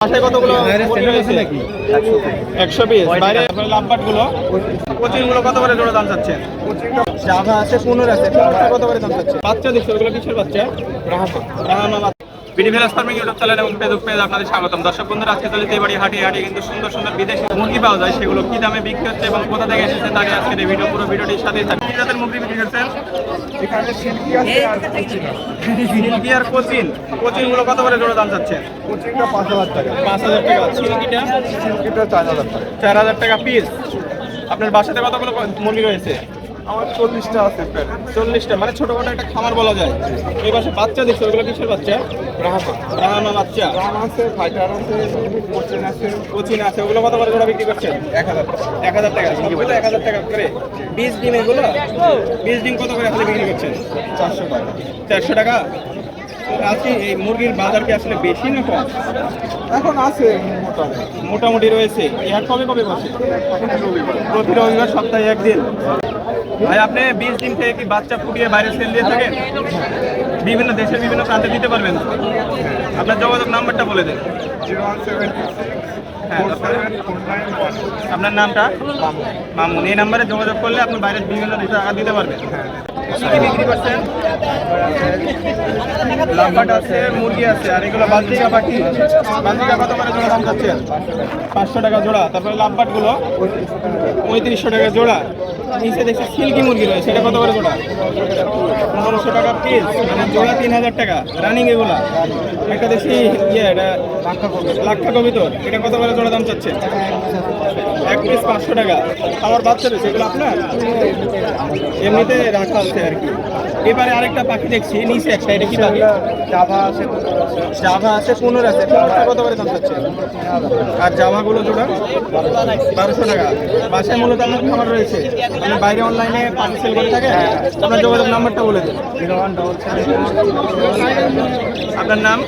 বাসায় কতগুলো একশো পিস। বাইরে লাভবাটগুলো কোচিংগুলো কত করে জোড়া দাম জাভা আছে পুনুর আছে পুনুরটা কত করে দাম চাচ্ছে? বাচ্চা দিচ্ছে ওগুলো কিসের বাচ্চা? রাহামা রাহামা বাচ্চা। বিডি ভেলাস ফার্মিং ইউটিউব চ্যানেল এবং ফেসবুক পেজ আপনাদের স্বাগতম। দর্শক বন্ধুরা আজকে চলে বাড়ি হাটে হাটে কিন্তু সুন্দর সুন্দর বিদেশি মুরগি পাওয়া যায় সেগুলো কি দামে বিক্রি হচ্ছে এবং কোথা থেকে এসেছে তারই আজকের এই ভিডিও পুরো ভিডিওটির সাথেই থাকবে কি জাতের মুরগি বিক্রি করছেন? এখানে সিল্কি আছে আর কোচিং সিল্কি আর কোচিন। কোচিনগুলো কত করে জোড়া দাম চাচ্ছেন কোচিংটা পাঁচ হাজার টাকা। পাঁচ হাজার টাকা। সিল্কিটা? সিল্কিটা চার হাজার টাকা। চার হাজার টাকা পিস আপনার বাসাতে কতগুলো মুরগি রয়েছে? আমার চল্লিশটা আছে চল্লিশটা মানে ছোটখাটো একটা খামার বলা যায়। এই পাশে বাচ্চা দিচ্ছে ওগুলো কিসের বাচ্চা? রাহামা। বাচ্চা। আছে ফাইটার আছে কোচিং আছে কোচিন আছে, ওগুলো কত করে বিক্রি করছেন এক হাজার এক হাজার টাকা সবগুলো এক হাজার টাকা করে। বিশ ডিম এগুলো? বিশ ডিম কত করে আসলে বিক্রি করছেন চারশো টাকা। চারশো টাকা? আজকে এই মুরগির বাজার কি আসলে বেশি না কম? এখন আছে মোটামুটি। রয়েছে। হাট কবে কবে বসে? প্রতি রবিবার সপ্তাহে একদিন। ভাই আপনি বিশ দিন থেকে কি বাচ্চা ফুটিয়ে বাইরে সেল দিয়ে থাকেন বিভিন্ন দেশের বিভিন্ন প্রান্তে দিতে পারবেন। আপনার যোগাযোগ নাম্বারটা বলে দেন। হ্যাঁ, আপনার নামটা? মামুন। এই নাম্বারে যোগাযোগ করলে আপনি বাইরের বিভিন্ন দেশে টাকা দিতে পারবেন। কি বিক্রি করছেন? লাভবাট আছে মুরগি আছে আর এগুলো বালতিকা পাখি বালতিকা কত করে জোড়া দাম চাচ্ছেন। পাঁচশো টাকা জোড়া তারপরে লাভবাটগুলো পঁয়ত্রিশশো টাকা জোড়া। নিচে দেখছি সিল্কি মুরগি রয়েছে। সেটা কত করে জোড়া পনেরোশো টাকা পিস মানে জোড়া তিন হাজার টাকা। রানিং এগুলা। একটা দেখছি ইয়ে এটা লাক্ষা কবিতর এটা কত করে জোড়া দাম চাচ্ছে এক পিস পাঁচশো টাকা। আমার বাচ্চা রয়েছে, এগুলো আপনার? এমনিতে রাখা আছে আর কি। এবারে আরেকটা পাখি দেখছি নিচে একটা এটা কি পাখি? জাভা আছে জাভা আছে পুনর আছে। পুনরটা কত করে দাম চাচ্ছে? আর জামাগুলো জোড়া? বারোশো টাকা। বাসায় মূলত আপনার খাবার রয়েছে আপনি বাইরে অনলাইনে পাখি সেল করে থাকে? আপনার যোগাযোগ নাম্বারটা বলে দিন। জিরো ওয়ান ডবল আপনার নাম?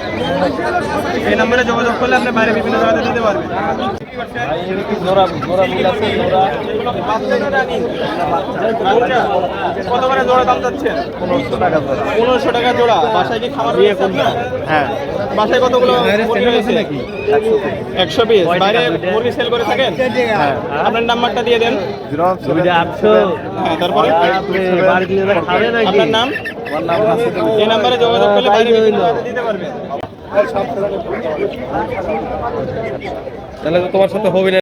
এই নম্বরে যোগাযোগ করলে আপনি বাইরে বিভিন্ন জায়গাতে দিতে পারবেন। কত করে জোড়া দাম পনেরোশো টাকা জোড়া পনেরোশো টাকা জোড়া বাসায় কি খাবার আপনার? হ্যাঁ বাসায় কতগুলো নাকি একশো পিস বাইরে মুরগি সেল করে থাকেন আপনার নাম্বারটা দিয়ে দেন হ্যাঁ তারপরে আপনার নাম? হাসিদুল এই নাম্বারে যোগাযোগ করলে বাইরে দিতে পারবেন। তাহলে তো তোমার সাথে হবে না।